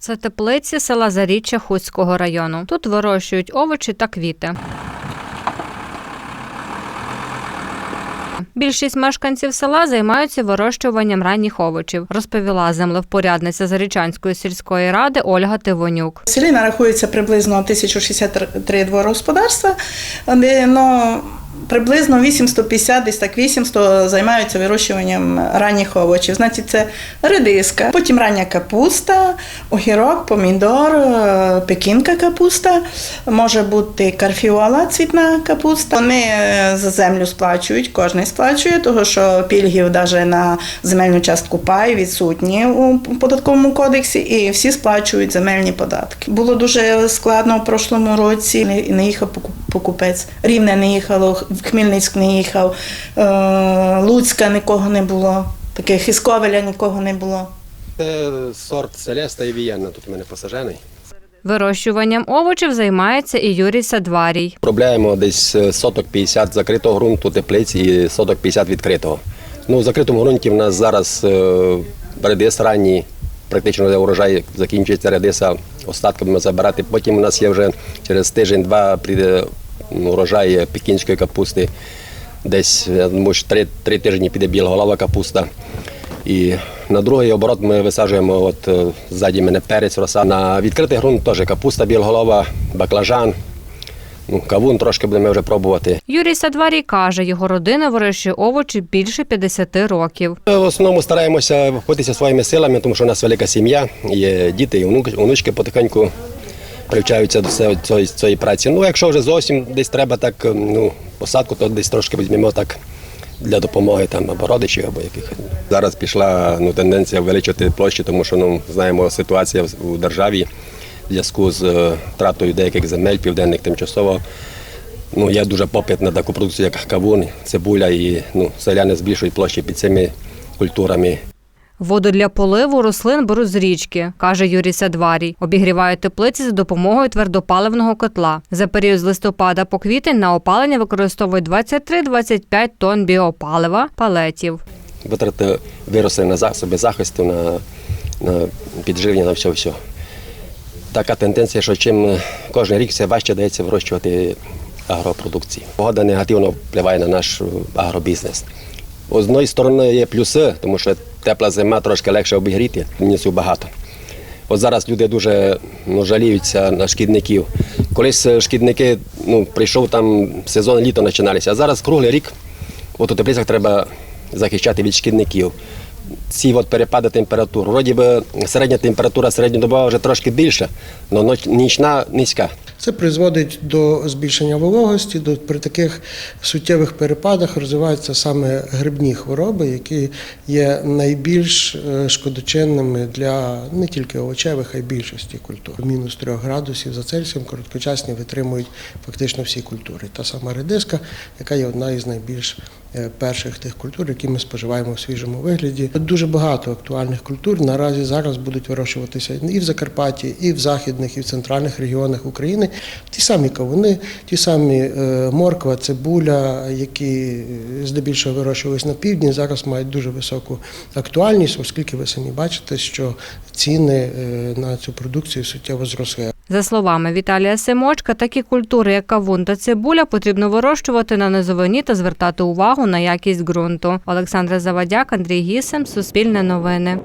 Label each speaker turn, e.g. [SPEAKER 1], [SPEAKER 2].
[SPEAKER 1] Це теплиці села Заріччя Хуцького району. Тут вирощують овочі та квіти. Більшість мешканців села займаються вирощуванням ранніх овочів, розповіла землевпорядниця Зарічанської сільської ради Ольга Тивонюк.
[SPEAKER 2] В селі нарахується приблизно 1063 дворогосподарства, ну, приблизно 850, десь так 800 займаються вирощуванням ранніх овочів. Значить, це редиска, потім рання капуста, огірок, помідор, е, пекінка капуста, може бути карфіола, цвітна капуста. Вони е, за землю сплачують, кожен сплачує, тому що пільгів навіть на земельну частку пай відсутні у податковому кодексі, і всі сплачують земельні податки. Було дуже складно в прошлому році. Не- їхав поку- покупець. Рівне не їхало, в Хмельницьк не їхав, е, Луцька нікого не було. Таких із Ковеля нікого не було.
[SPEAKER 3] Це сорт Селеста і Вієнна, тут у мене посажений.
[SPEAKER 1] Вирощуванням овочів займається і Юрій Садварій.
[SPEAKER 3] Обробляємо десь е, соток 50 закритого ґрунту, теплиць і соток 50 відкритого. Ну, в закритому ґрунті в нас зараз е, редис ранній, практично де урожай закінчується редиса, остатками забирати. Потім у нас є вже через тиждень-два прийде урожай пекінської капусти. Десь що три, три тижні піде білоголова капуста. І на другий оборот ми висаджуємо от е, ззаді мене перець, роса. На відкритий ґрунт теж капуста білоголова, баклажан, ну, кавун трошки будемо вже пробувати.
[SPEAKER 1] Юрій Садварій каже, його родина вирощує овочі більше 50 років.
[SPEAKER 3] В основному стараємося входитися своїми силами, тому що у нас велика сім'я, є діти і онучки потихеньку привчаються до цієї, цієї, цієї праці. Ну, якщо вже зовсім десь треба так, ну, посадку, то десь трошки візьмемо так для допомоги там або родичів, або яких. Зараз пішла ну, тенденція ввеличувати площі, тому що ну, знаємо ситуація в- у державі в зв'язку з е, втратою деяких земель південних тимчасово. Ну, є дуже попит на таку продукцію, як кавун, цибуля, і ну, селяни збільшують площі під цими культурами.
[SPEAKER 1] Воду для поливу рослин беруть з річки, каже Юрій Садварій. Обігрівають теплиці за допомогою твердопаливного котла. За період з листопада по квітень на опалення використовують 23-25 тонн біопалива палетів.
[SPEAKER 3] Витрати виросли на засоби захисту, на, на підживлення, на все, все. Така тенденція, що чим кожен рік все важче дається вирощувати агропродукції. Погода негативно впливає на наш е, агробізнес. З однієї сторони є плюси, тому що тепла зима трошки легше обігріти, мінусів багато. От зараз люди дуже ну, жаліються на шкідників. Колись е, шкідники, ну, прийшов там сезон літо починалися, а зараз круглий рік от у теплицях треба захищати від шкідників. Ці от перепади температур. Вроді би середня температура середньодобова вже трошки більша, але нічна низька.
[SPEAKER 4] Це призводить до збільшення вологості. До при таких суттєвих перепадах розвиваються саме грибні хвороби, які є найбільш е, шкодочинними для не тільки овочевих, а й більшості культур. Мінус 3 градусів за Цельсієм короткочасні витримують фактично всі культури. Та сама редиска, яка є одна із найбільш перших тих культур, які ми споживаємо в свіжому вигляді. Дуже багато актуальних культур наразі зараз будуть вирощуватися і в Закарпатті, і в західних, і в центральних регіонах України. Ті самі кавуни, ті самі е, морква, цибуля, які е, здебільшого вирощувались на півдні, зараз мають дуже високу актуальність, оскільки ви самі бачите, що ціни е, на цю продукцію суттєво зросли.
[SPEAKER 1] За словами Віталія Семочка, такі культури, як кавун та цибуля, потрібно вирощувати на низовині та звертати увагу на якість ґрунту. Олександра Завадяк, Андрій Гісем, Суспільне новини.